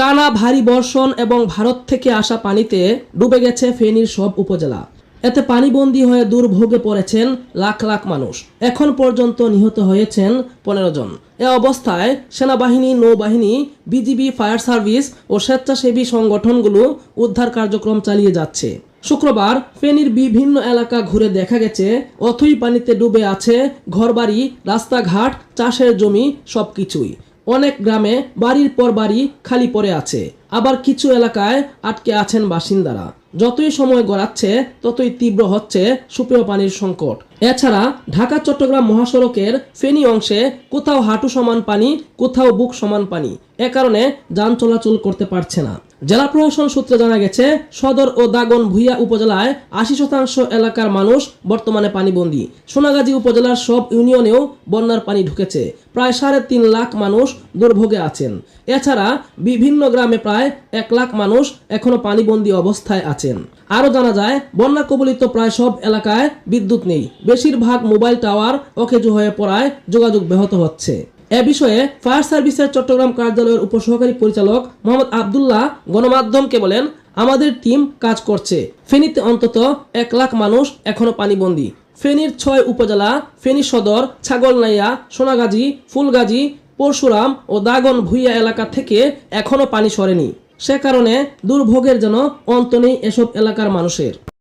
টানা ভারী বর্ষণ এবং ভারত থেকে আসা পানিতে ডুবে গেছে ফেনীর সব উপজেলা। এতে পানিবন্দী হয়ে দুর্ভোগে পড়েছেন লাখ লাখ মানুষ। এখন পর্যন্ত নিহত হয়েছেন পনেরো জন। এ অবস্থায় সেনাবাহিনী, নৌবাহিনী, বিজিবি, ফায়ার সার্ভিস ও স্বেচ্ছাসেবী সংগঠনগুলো উদ্ধার কার্যক্রম চালিয়ে যাচ্ছে। শুক্রবার ফেনীর বিভিন্ন এলাকা ঘুরে দেখা গেছে, অথই পানিতে ডুবে আছে ঘরবাড়ি, রাস্তাঘাট, চাষের জমি, সবকিছুই। অনেক গ্রামে বাড়ির পর বাড়ি খালি পড়ে আছে। আবার কিছু এলাকায় আটকে আছেন বাসিন্দারা। যতই সময় গড়াচ্ছে, ততই তীব্র হচ্ছে সুপেয় পানির সংকট। এছাড়া ঢাকা, চট্টগ্রাম মহাসড়কের ফেনী অংশে কোথাও হাঁটু সমান পানি, কোথাও বুক সমান পানি। এ কারণে যান চলাচল করতে পারছে না। জেলা প্রশাসন সূত্রে জানা গেছে, সদর ও দাগন ভুইয়া উপজেলায় আশি শতাংশ এলাকার মানুষ বর্তমানে পানিবন্দী। সোনাগাজী উপজেলার সব ইউনিয়নেও বন্যার পানি ঢুকেছে। প্রায় সাড়ে তিন লাখ মানুষ দুর্ভোগে আছেন। এছাড়া বিভিন্ন গ্রামে প্রায় এক লাখ মানুষ এখনও পানিবন্দী অবস্থায় আছেন। আরও জানা যায়, বন্যা কবলিত প্রায় সব এলাকায় বিদ্যুৎ নেই। বেশিরভাগ মোবাইল টাওয়ার অকেজু হয়ে পড়ায় যোগাযোগ ব্যাহত হচ্ছে। এ বিষয়ে ফায়ার সার্ভিসের চট্টগ্রাম কার্যালয়ের উপসহকারী পরিচালক মোহাম্মদ আবদুল্লাহ গণমাধ্যমকে বলেন, আমাদের টিম কাজ করছে। ফেনীতে অন্তত এক লাখ মানুষ এখনও পানিবন্দী। ফেনীর ছয় উপজেলা, ফেনী সদর, ছাগলনাইয়া, সোনাগাজী, ফুলগাজী, পরশুরাম ও দাগন ভুইয়া এলাকা থেকে এখনও পানি সরেনি। সে কারণে দুর্ভোগের যেন অন্ত নেই এসব এলাকার মানুষের।